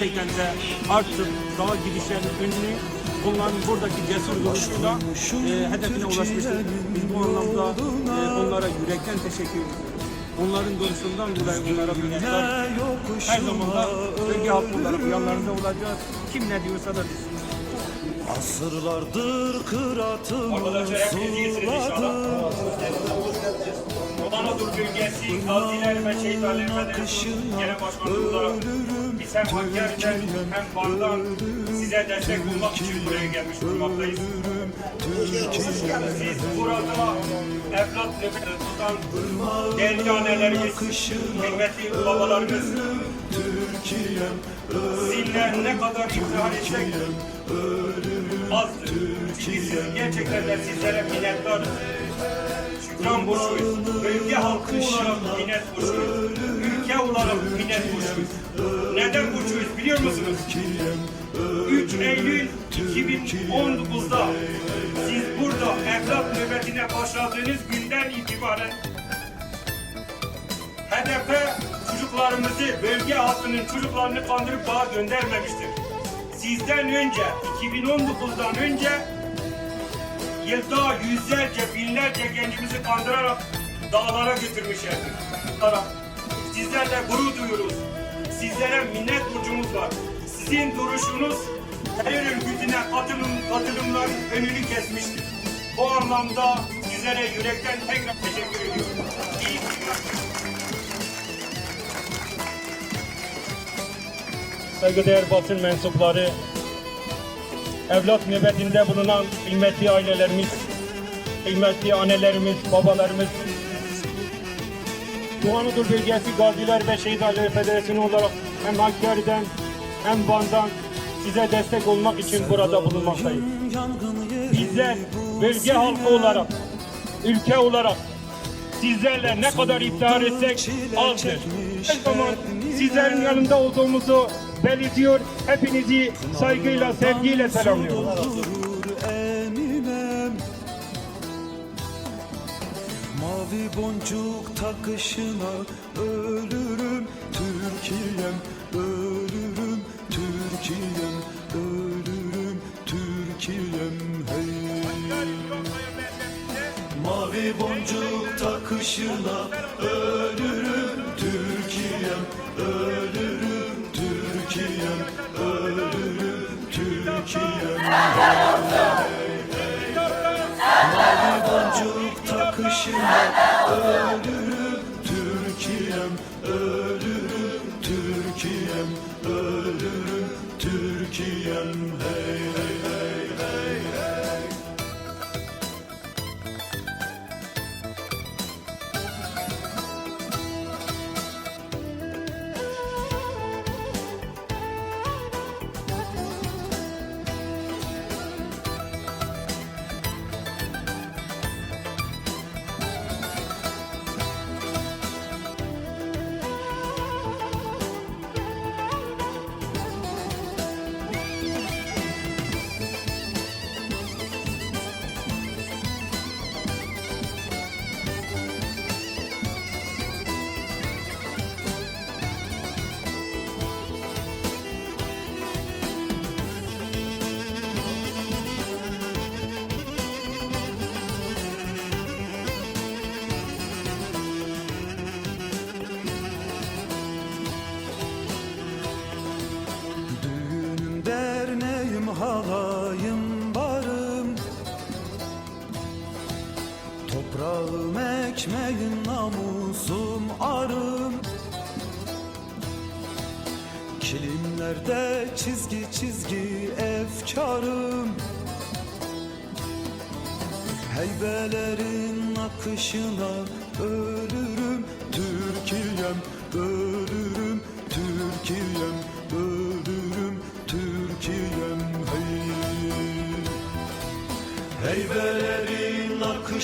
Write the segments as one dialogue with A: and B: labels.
A: gerçekten de artık daha gidişen ünlü onların buradaki cesur duruşuyla e, hedefine ulaşmıştır. Biz bu anlamda e, onlara yürekten teşekkür ediyoruz. Onların duruşundan dolayı onlara minnettar. Her zaman da bölge halkı olarak yanlarında olacağız. Kim ne diyorsa da biz.
B: Asırlardır kıratım
A: iyisiniz inşallah. Anadolu bölgesi Gaziler ve Şehitler Federasyonu Genel Başkanı olarak biz hem hem Van'dan size destek olmak için buraya gelmiş bulunmaktayız. Siz burada evlat nöbeti tutan değerli annelerimiz, kıymetli babalarımız, sizinle ne kadar iftihar etsek azdır. Siz gerçekten de sizlere minnettarız. Şükran borçluyuz. Bölge halkı olarak minnet borçluyuz. Ülke olarak minnet borçluyuz. Neden borçluyuz biliyor musunuz? 3 Eylül 2019'da siz burada evlat nöbetine başladığınız günden itibaren hedefe çocuklarımızı, bölge halkının çocuklarını kandırıp daha göndermemiştir. Sizden önce, 2019'dan önce yılda yüzlerce, binlerce gencimizi kandırarak dağlara götürmüşlerdir. Dağlara. Sizlerle gurur duyuyoruz. Sizlere minnet borcumuz var. Sizin duruşunuz terör örgütüne katılım, katılımların önünü kesmiştir. Bu anlamda sizlere yürekten tekrar teşekkür ediyorum. İyi. Saygıdeğer basın mensupları, evlat nöbetinde bulunan kıymetli ailelerimiz, kıymetli annelerimiz, babalarımız, Doğu Anadolu Bölgesi Gaziler ve Şehit Aileleri Federasyonu olarak hem Hakkari'den hem Van'dan size destek olmak için burada bulunmaktayız. Bizler bölge halkı olarak, ülke olarak sizlerle ne kadar iftihar etsek azdır. Her zaman sizlerin yanında olduğumuzu belirtiyor. Hepinizi saygıyla, sevgiyle selamlıyorum.
B: Mavi boncuk takışına ölürüm Türkiye'm ölürüm Türkiye'm ölürüm Türkiye'm hey Mavi boncuk takışına ölürüm Türkiye'm ölürüm Ölürüm Türkiye'm ölürüm Türkiye'm ölürüm Türkiye'm hey hey hey Toprağım ekmeğim namusum arım. Kilimlerde çizgi çizgi efkarım. Heybelerin akışına ölürüm. Türkiye'm ölürüm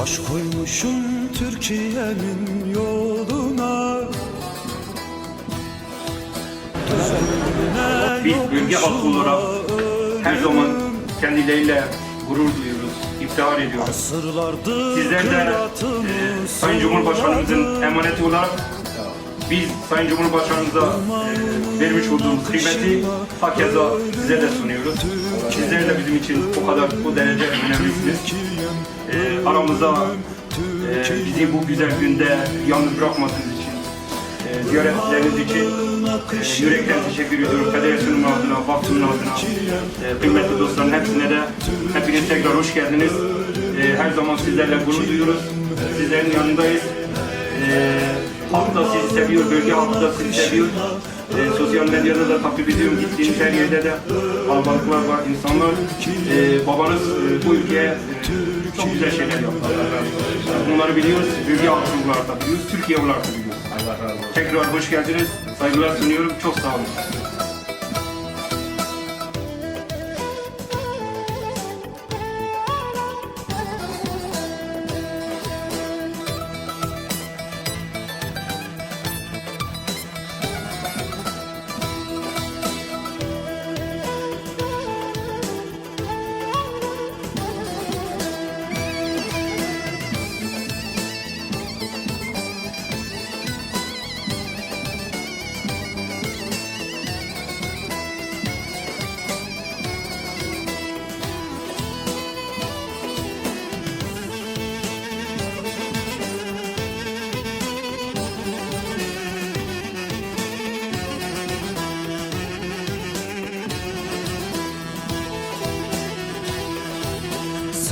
B: Baş koymuşum Türkiye'nin yoluna
A: Biz bölge halkı olarak her zaman kendileriyle gurur duyuyoruz, iftihar ediyoruz. Sizler de e, Sayın Cumhurbaşkanımızın emaneti olarak biz Sayın Cumhurbaşkanımıza e, vermiş olduğumuz kıymeti hakeza size de sunuyoruz. Sizler de bizim için o kadar o derece önemlisiniz. E, aramıza e, bizi bu güzel günde yalnız bırakmadığınız için, e, ziyaretleriniz için e, yürekten teşekkür ediyorum. Federasyonun adına, vakfımın adına, e, kıymetli dostların hepsine de hepiniz tekrar hoş geldiniz. E, her zaman sizlerle gurur duyuyoruz. Sizlerin yanındayız. E, halk da sizi seviyor, bölge halkı da sizi seviyor. E, sosyal medyada da takip ediyorum. Gittiğiniz her yerde de kalabalıklar var, insanlar. E, babanız e, bu ülkeye e, çok güzel şeyler yaptı. Bunları biliyoruz. Bölge halkı olarak da biliyoruz. Türkiye olarak biliyoruz. Tekrar hoş geldiniz. Saygılar sunuyorum. Çok sağ olun.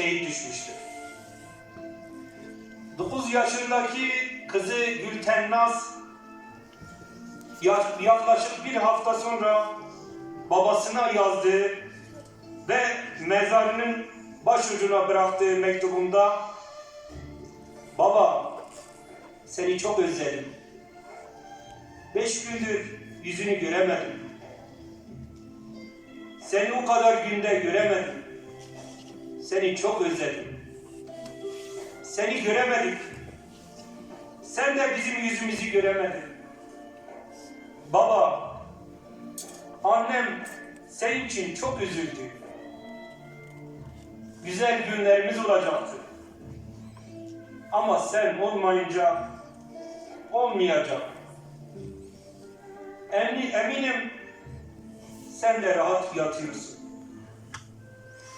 A: şehit düşmüştür. 9 yaşındaki kızı Gülten Naz ya- yaklaşık bir hafta sonra babasına yazdığı ve mezarının başucuna bıraktığı mektubunda Baba seni çok özledim. Beş gündür yüzünü göremedim. Seni o kadar günde göremedim. Seni çok özledim. Seni göremedik. Sen de bizim yüzümüzü göremedin. Baba, annem senin için çok üzüldü. Güzel günlerimiz olacaktı. Ama sen olmayınca olmayacak. Emi- Eminim sen de rahat yatıyorsun.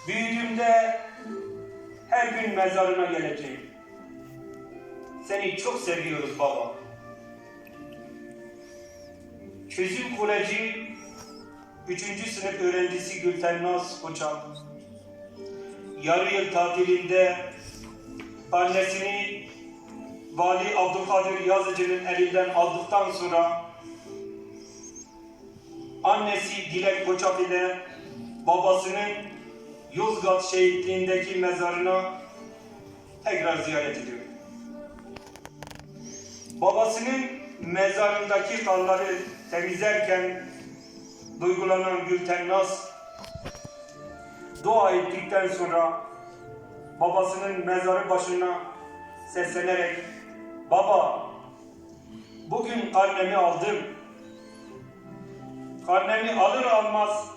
A: Büyüdüğümde her gün mezarına geleceğim. Seni çok seviyoruz baba. Çözüm Koleji 3. sınıf öğrencisi Gülten Naz Koçan yarı yıl tatilinde annesini Vali Abdülkadir Yazıcı'nın elinden aldıktan sonra annesi Dilek Koçak ile babasının Yozgat şehitliğindeki mezarına tekrar ziyaret ediyor. Babasının mezarındaki kanları temizlerken duygulanan Gülten Naz dua ettikten sonra babasının mezarı başına seslenerek Baba bugün karnemi aldım. Karnemi alır almaz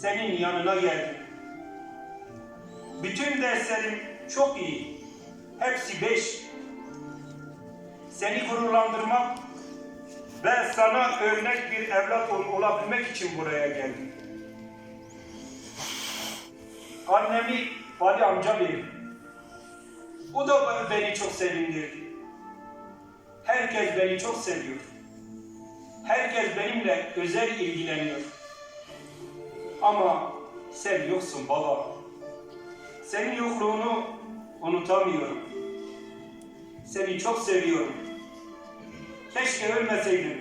A: senin yanına geldim. Bütün derslerim çok iyi. Hepsi beş. Seni gururlandırmak ve sana örnek bir evlat ol- olabilmek için buraya geldim. Annemi Vali amca benim. O da beni çok sevindirdi. Herkes beni çok seviyor. Herkes benimle özel ilgileniyor. Ama sen yoksun baba. Senin yokluğunu unutamıyorum. Seni çok seviyorum. Keşke ölmeseydin.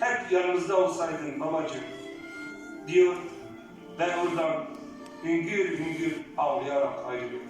A: Hep yanımızda olsaydın babacığım. Diyor ve oradan hüngür hüngür ağlayarak ayrılıyor.